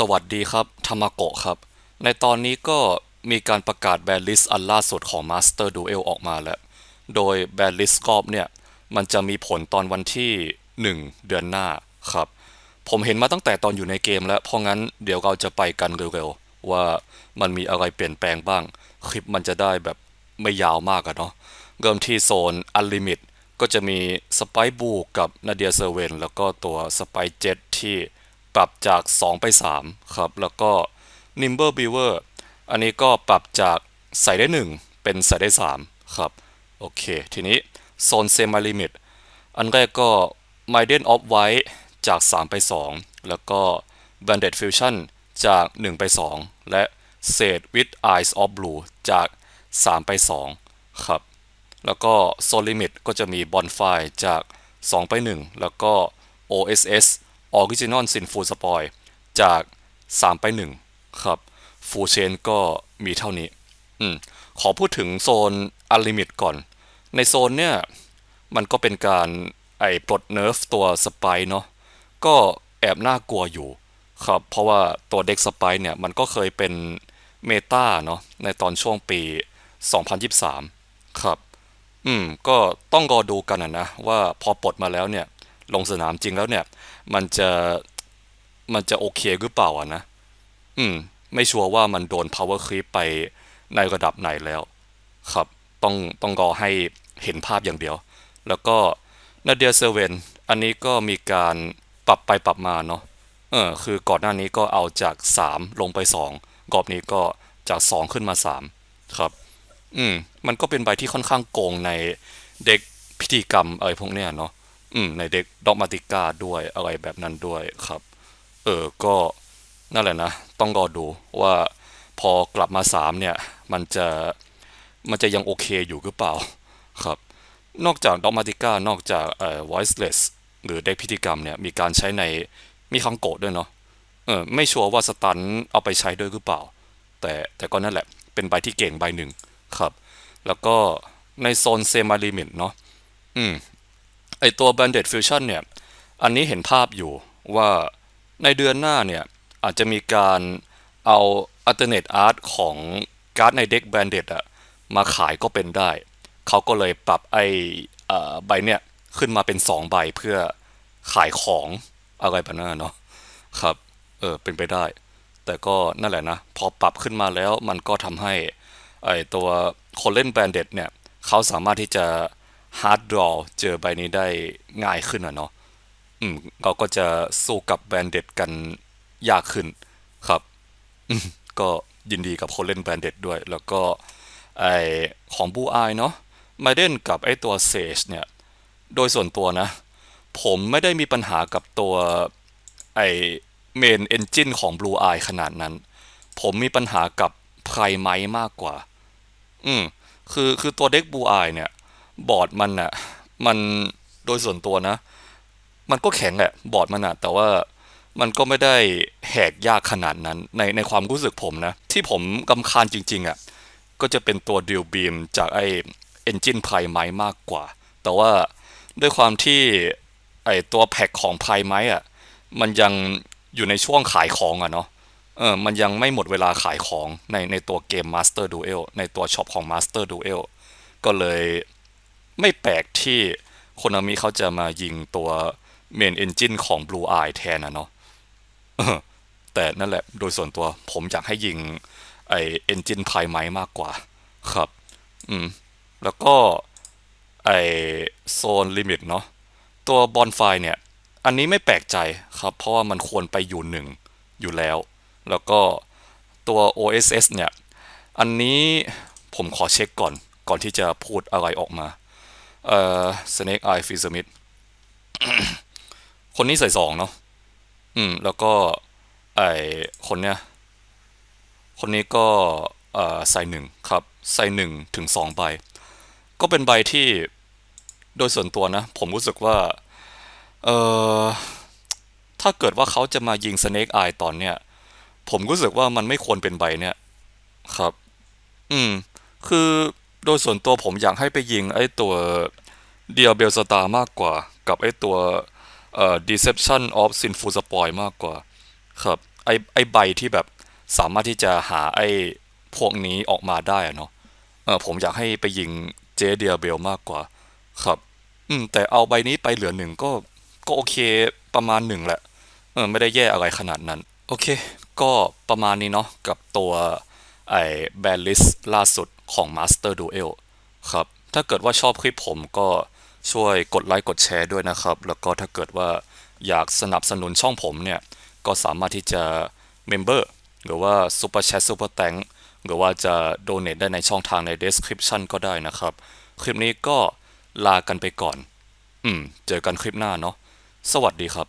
สวัสดีครับธรรมโกะครับ ในตอนนี้ก็มีการประกาศแบนลิสต์อันล่าสุดของ Master Duel ออกมาแล้ว โดยแบนลิส์กอบเนี่ยมันจะมีผลตอนวันที่ 1 เดือนหน้าครับ ผมเห็นมาตั้งแต่ตอนอยู่ในเกมแล้ว เพราะงั้นเดี๋ยวเราจะไปกันเร็วๆ ว่ามันมีอะไรเปลี่ยนแปลงบ้าง คลิปมันจะได้แบบไม่ยาวมากอะเนาะเริ่มที่โซนอันลิมิตก็จะมีสไปบูกับนาเดียเซเวนแล้วก็ตัวสไปเจ็ตที่ ปรับจาก 2 ไป 3 ครับ แล้วก็ Nimble Beaver อันนี้ก็ปรับจากใส่ได้ 1 เป็นใส่ได้ 3 ครับ โอเค ทีนี้โซนเซมาลิมิตอันแรกก็ Maiden of White จาก 3 ไป 2 แล้วก็ Banded Fusion จาก 1 ไป 2 และ Sage with Eyes of Blue จาก 3 ไป 2 ครับ แล้วก็โซลิมิตก็จะมีบอนไฟจาก 2 ไป 1 แล้วก็ OSS Original Sinful Spoil จาก 3 ไป 1 ครับฟูเชนก็มีเท่านี้อืมขอพูดถึงโซนอัลลิมิตก่อน ในโซนเนี่ย มันก็เป็นการไอ้ปลดเนิร์ฟตัวสไปเนาะก็แอบน่ากลัวอยู่ครับ เพราะว่าตัวเด็กสไปเนี่ย มันก็เคยเป็นเมตาเนาะในตอนช่วงปี 2023 ครับ อืม ก็ต้องรอดูกันนะนะว่าพอปลดมาแล้วเนี่ย ลงสนามจริงแล้วเนี่ย มันจะมันจะโอเคหรือเปล่าอะนะ อืม ไม่ชัวร์ว่ามันโดน power creep ไปในระดับไหนแล้ว ครับ ต้องต้องรอให้เห็นภาพอย่างเดียว แล้วก็นาเดียเซเวนอันนี้ก็มีการปรับไปปรับมาเนาะเออคือก่อนหน้านี้ก็เอาจาก 3 ลงไป2รอบนี้ก็จาก 2 ขึ้นมา 3 ครับ อืม มันก็เป็นใบที่ค่อนข้างโกงในเด็กพิธีกรรมอะไรพวกเนี้ยเนาะ อืมในเด็กดอกมาติก้าด้วยอะไรแบบนั้นด้วยครับ เออก็นั่นแหละนะ ต้องรอดูว่าพอกลับมา3เนี่ย มันจะมันจะยังโอเคอยู่หรือเปล่าครับ นอกจากดอกมาติก้านอกจากเอ่อ voiceless หรือเด็กพิธีกรรมเนี่ยมีการใช้ในมีคังโกะด้วยเนาะเออไม่ชัวร์ว่าสตันเอาไปใช้ด้วยหรือเปล่า แต่แต่ก็นั่นแหละเป็นใบที่เก่งใบหนึ่งครับ แล้วก็ในโซนเซมาลิมิตเนาะอืม ไอตัว Banded Fusion เนี่ย อันนี้เห็นภาพอยู่ว่าในเดือนหน้าเนี่ย อาจจะมีการเอา alternate art ของการ์ดในเด็ก Banded อะมาขายก็เป็นได้ เขาก็เลยปรับไอใบเนี่ย ขึ้นมาเป็น 2 ใบเพื่อขายของอะไรแบบนั้นเนาะครับ เออ เป็นไปได้ แต่ก็นั่นแหละนะ พอปรับขึ้นมาแล้วมันก็ทำให้ไอตัวคนเล่น Banded เนี่ย เขาสามารถที่จะ hard draw เจอใบนี้ได้ง่ายขึ้นอะเนาะอืมเราก็จะสู้กับแบนเด็ดกันยากขึ้นครับ ก็ยินดีกับคนเล่นแบนเด็ดด้วย แล้วก็ไอของบูอายเนาะมาเด่นกับไอตัวเซจเนี่ย โดยส่วนตัวนะ ผมไม่ได้มีปัญหากับตัวไอเมนเอนจินของ Blue Eye ขนาดนั้น ผมมีปัญหากับไพรไมมากกว่า อืมคือคือตัวเด็กบูอายเนี่ย บอร์ดมันอะมันโดยส่วนตัวนะ มันก็แข็งแหละบอร์ดมันอะแต่ว่ามันก็ไม่ได้แหกยากขนาดนั้นในในความรู้สึกผมนะ ที่ผมกำคาญจริง ๆอะก็จะเป็นตัวดิวบีมจากไอเอนจินไพรไม้มากกว่า แต่ว่าด้วยความที่ไอตัวแพ็คของไพรไม้อะมันยังอยู่ในช่วงขายของอะเนาะเออมันยังไม่หมดเวลาขายของในในตัวเกม Master Duel ในตัวช็อปของ Master Duel ก็เลย ไม่แปลกที่โคนามิเขาจะมายิงตัวเมนเอนจินของ Blue Eye แทนนะเนาะแต่นั่นแหละโดยส่วนตัวผมอยากให้ยิงไอเอนจินไพรไมมากกว่า ครับ อืม แล้วก็ไอโซนลิมิตเนาะตัวบอลไฟเนี่ย อันนี้ไม่แปลกใจครับ เพราะว่ามันควรไปอยู่หนึ่งอยู่แล้ว แล้วก็ตัว OSS เนี่ย อันนี้ผมขอเช็คก่อนก่อนที่จะพูดอะไรออกมา เอ่อ Snake Eye f i z z m i t คนนี้ใส่สองเนาะอืม แล้วก็ไอคนเนี้ย คนนี้ก็เอ่อใส่หนึ่งครับ ใส่หนึ่งถึงสองใบ ก็เป็นใบที่โดยส่วนตัวนะ ผมรู้สึกว่า เอ่อ ถ้าเกิดว่าเขาจะมายิง Snake Eye ตอนเนี้ย ผมรู้สึกว่ามันไม่ควรเป็นใบเนี้ยครับ อืม คือ โดยส่วนตัวผมอยากให้ไปยิงไอ้ตัวเดียเบลสตาร์มากกว่า กับไอ้ตัวเอ่อ deception of sinful spoil มากกว่า ครับไอ้ไอ้ใบที่แบบสามารถที่จะหาไอ้พวกนี้ออกมาได้อะเนาะเออผมอยากให้ไปยิงเจเดียเบลมากกว่า ครับ อืม แต่เอาใบนี้ไปเหลือหนึ่งก็ก็โอเคประมาณหนึ่งแหละ เออไม่ได้แย่อะไรขนาดนั้น โอเค ก็ประมาณนี้เนาะกับตัวไอ้แบนลิสล่าสุด ของ Master Duel ครับ ถ้าเกิดว่าชอบคลิปผมก็ช่วยกดไลค์กดแชร์ด้วยนะครับ แล้วก็ถ้าเกิดว่าอยากสนับสนุนช่องผมเนี่ย ก็สามารถที่จะเมมเบอร์หรือว่า Super Chat Super Thank หรือว่าจะ Donate ได้ในช่องทางใน Description ก็ได้นะครับ คลิปนี้ก็ลากันไปก่อน อืม เจอกันคลิปหน้าเนาะ สวัสดีครับ